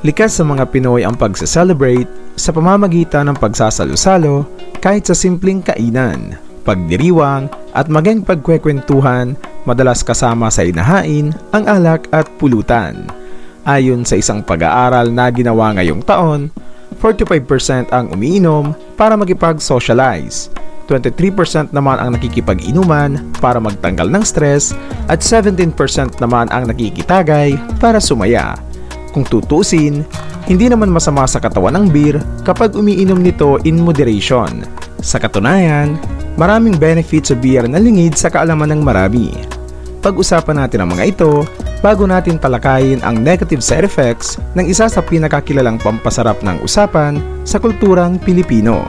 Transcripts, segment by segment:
Likas sa mga Pinoy ang pagsa-celebrate sa pamamagitan ng pagsasalo-salo kahit sa simpleng kainan, pagdiriwang at maging pagkwekwentuhan madalas kasama sa inahain ang alak at pulutan. Ayon sa isang pag-aaral na ginawa ngayong taon, 45% ang umiinom para makipag-socialize, 23% naman ang nakikipag-inuman para magtanggal ng stress at 17% naman ang nakikitagay para sumaya. Kung tutusin, hindi naman masama sa katawan ng beer kapag umiinom nito in moderation. Sa katunayan, maraming benefits sa beer na lingid sa kaalaman ng marami. Pag-usapan natin ang mga ito bago natin talakayin ang negative side effects ng isa sa pinakakilalang pampasarap ng usapan sa kulturang Pilipino.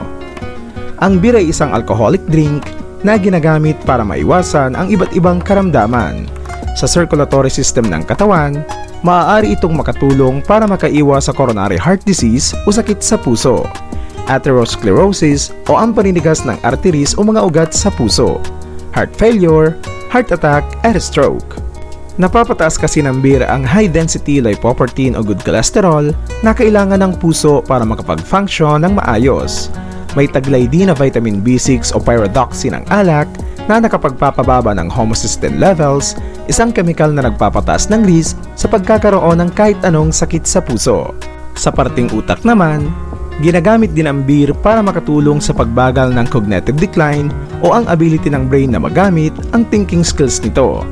Ang beer ay isang alcoholic drink na ginagamit para maiwasan ang iba't ibang karamdaman. Sa circulatory system ng katawan, maaari itong makatulong para makaiwas sa coronary heart disease o sakit sa puso, atherosclerosis o ang paninigas ng arteries o mga ugat sa puso, heart failure, heart attack at stroke. Napapataas kasi ng beer ang high-density lipoprotein o good cholesterol na kailangan ng puso para makapag-function ng maayos. May taglay din na vitamin B6 o pyridoxine ang alak na nakapagpapababa ng homocysteine levels, isang kemikal na nagpapataas ng risk sa pagkakaroon ng kahit anong sakit sa puso. Sa parting utak naman, ginagamit din ang beer para makatulong sa pagbagal ng cognitive decline o ang ability ng brain na magamit ang thinking skills nito.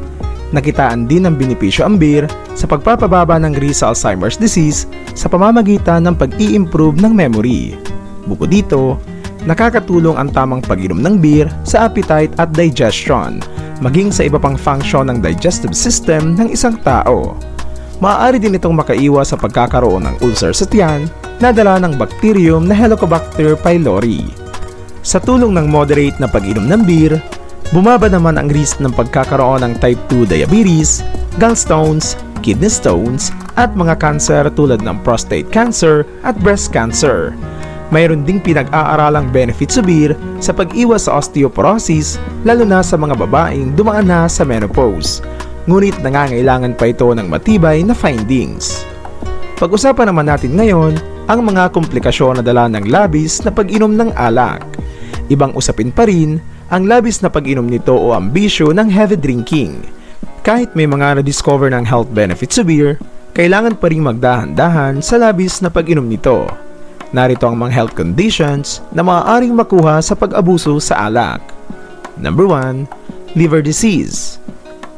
Nakitaan din ng benepisyo ang beer sa pagpapababa ng risk sa Alzheimer's disease sa pamamagitan ng pag-i-improve ng memory. Bukod dito, nakakatulong ang tamang pag-inom ng beer sa appetite at digestion, maging sa iba pang function ng digestive system ng isang tao. Maaari din itong makaiwas sa pagkakaroon ng ulcer sa tiyan na dala ng bacterium na Helicobacter pylori. Sa tulong ng moderate na pag-inom ng beer, bumaba naman ang risk ng pagkakaroon ng type 2 diabetes, gallstones, kidney stones, at mga cancer tulad ng prostate cancer at breast cancer. Mayroon ding pinag-aaralang benefit sa beer sa pag-iwas sa osteoporosis lalo na sa mga babaeng dumaan na sa menopause. Ngunit nangangailangan pa ito ng matibay na findings. Pag-usapan naman natin ngayon ang mga komplikasyon na dala ng labis na pag-inom ng alak. Ibang usapin pa rin ang labis na pag-inom nito o ambisyo ng heavy drinking. Kahit may mga na-discover ng health benefits sa beer, kailangan pa rin magdahan-dahan sa labis na pag-inom nito. Narito ang mga health conditions na maaaring makuha sa pag-abuso sa alak. Number 1. Liver disease.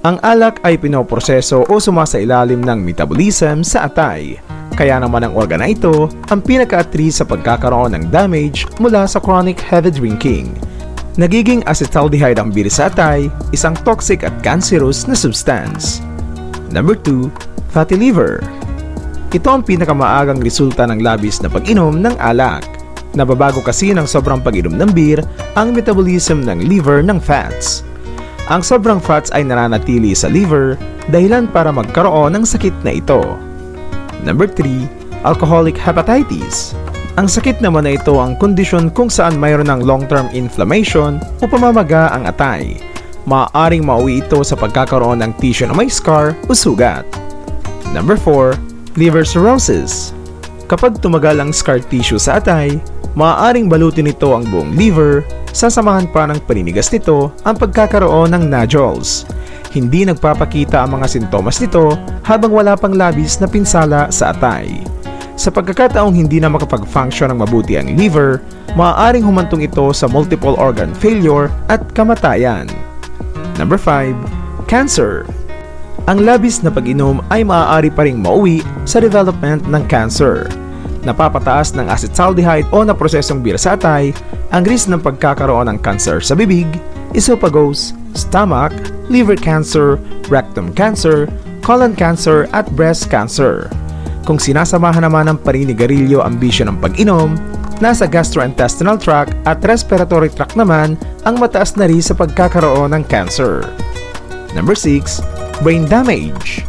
Ang alak ay pinoproseso o sumasailalim ng metabolism sa atay. Kaya naman ang organ na ito ang pinaka-atris sa pagkakaroon ng damage mula sa chronic heavy drinking. Nagiging acetaldehyde ang beer sa atay, isang toxic at cancerous na substance. Number 2. Fatty liver. Ito ang pinakamaagang resulta ng labis na pag-inom ng alak. Nababago kasi ng sobrang pag-inom ng beer ang metabolism ng liver ng fats. Ang sobrang fats ay nananatili sa liver dahilan para magkaroon ng sakit na ito. Number 3. Alcoholic hepatitis. Ang sakit naman na ito ang kondisyon kung saan mayroon ng long-term inflammation o pamamaga ang atay. Maaaring mauwi ito sa pagkakaroon ng tissue na may scar o sugat. Number 4 liver cirrhosis. Kapag tumagal ang scar tissue sa atay, maaaring balutin nito ang buong liver, sasamahan pa ng paninigas nito ang pagkakaroon ng nodules. Hindi nagpapakita ang mga sintomas nito habang wala pang labis na pinsala sa atay. Sa pagkakataong hindi na makapag-function ng mabuti ang liver, maaaring humantong ito sa multiple organ failure at kamatayan. Number 5. Cancer ang labis na pag-inom ay maaari pa ring mauwi sa development ng cancer. Napapataas ng acetaldehyde o na prosesong beer sa atay ang risk ng pagkakaroon ng cancer sa bibig, esophagus, stomach, liver cancer, rectum cancer, colon cancer at breast cancer. Kung sinasamahan naman ng paninigarilyo ang bisyo ng pag-inom, nasa gastrointestinal tract at respiratory tract naman ang mataas na risk sa pagkakaroon ng cancer. Number 6 brain damage.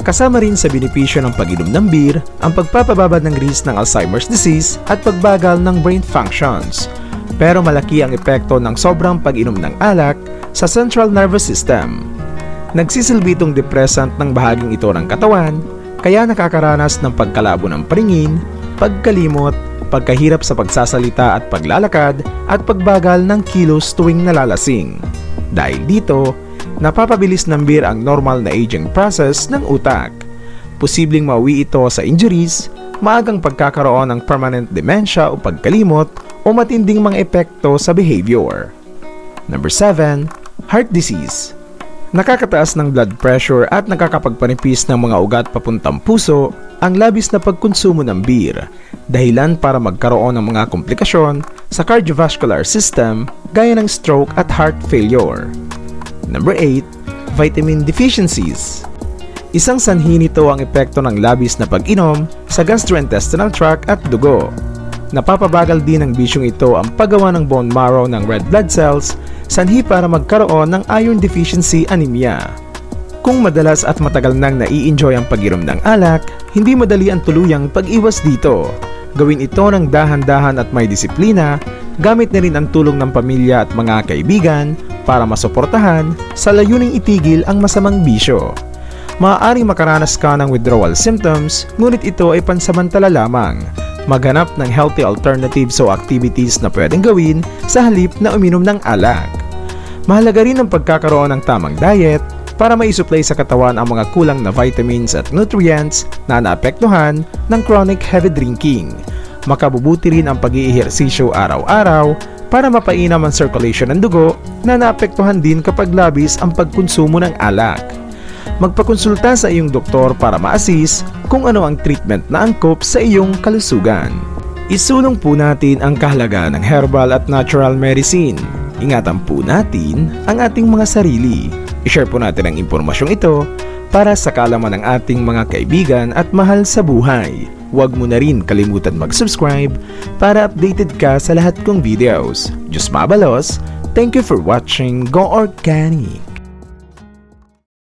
Kasama rin sa benepisyo ng pag-inom ng beer ang pagpapababa ng risk ng Alzheimer's disease at pagbagal ng brain functions. Pero malaki ang epekto ng sobrang pag-inom ng alak sa central nervous system. Nagsisilbi itong depressant ng bahaging ito ng katawan kaya nakakaranas ng pagkalabo ng paringin, pagkalimot, pagkahirap sa pagsasalita at paglalakad at pagbagal ng kilos tuwing nalalasing. Dahil dito, napapabilis ng beer ang normal na aging process ng utak. Posibleng mauwi ito sa injuries, maagang pagkakaroon ng permanent dementia o pagkalimot o matinding mga epekto sa behavior. Number 7. Heart disease. Nakakataas ng blood pressure at nakakapagpanipis ng mga ugat papuntang puso ang labis na pagkonsumo ng beer, dahilan para magkaroon ng mga komplikasyon sa cardiovascular system gaya ng stroke at heart failure. Number 8. Vitamin deficiencies. Isang sanhi nito ang epekto ng labis na pag-inom sa gastrointestinal tract at dugo. Napapabagal din ng bisyong ito ang paggawa ng bone marrow ng red blood cells, sanhi para magkaroon ng iron deficiency anemia. Kung madalas at matagal nang nai-enjoy ang pag-inom ng alak, hindi madali ang tuluyang pag-iwas dito. Gawin ito ng dahan-dahan at may disiplina, gamit na rin ang tulong ng pamilya at mga kaibigan para masuportahan sa layuning itigil ang masamang bisyo. Maaaring makaranas ka ng withdrawal symptoms, ngunit ito ay pansamantala lamang. Maghanap ng healthy alternatives o activities na pwedeng gawin sa halip na uminom ng alak. Mahalaga rin ang pagkakaroon ng tamang diet para maisupply sa katawan ang mga kulang na vitamins at nutrients na naapektuhan ng chronic heavy drinking. Makabubuti rin ang pag-iihersisyo araw-araw para mapainam ang circulation ng dugo na naapektuhan din kapag labis ang pagkonsumo ng alak. Magpakonsulta sa iyong doktor para ma-assist kung ano ang treatment na angkop sa iyong kalusugan. Isulong po natin ang kahalagaan ng herbal at natural medicine. Ingatan po natin ang ating mga sarili. I-share po natin ang impormasyong ito para sa kalaman ng ating mga kaibigan at mahal sa buhay. Huwag mo na rin kalimutan mag-subscribe para updated ka sa lahat kong videos. Diyos mabalos, thank you for watching Go Organic!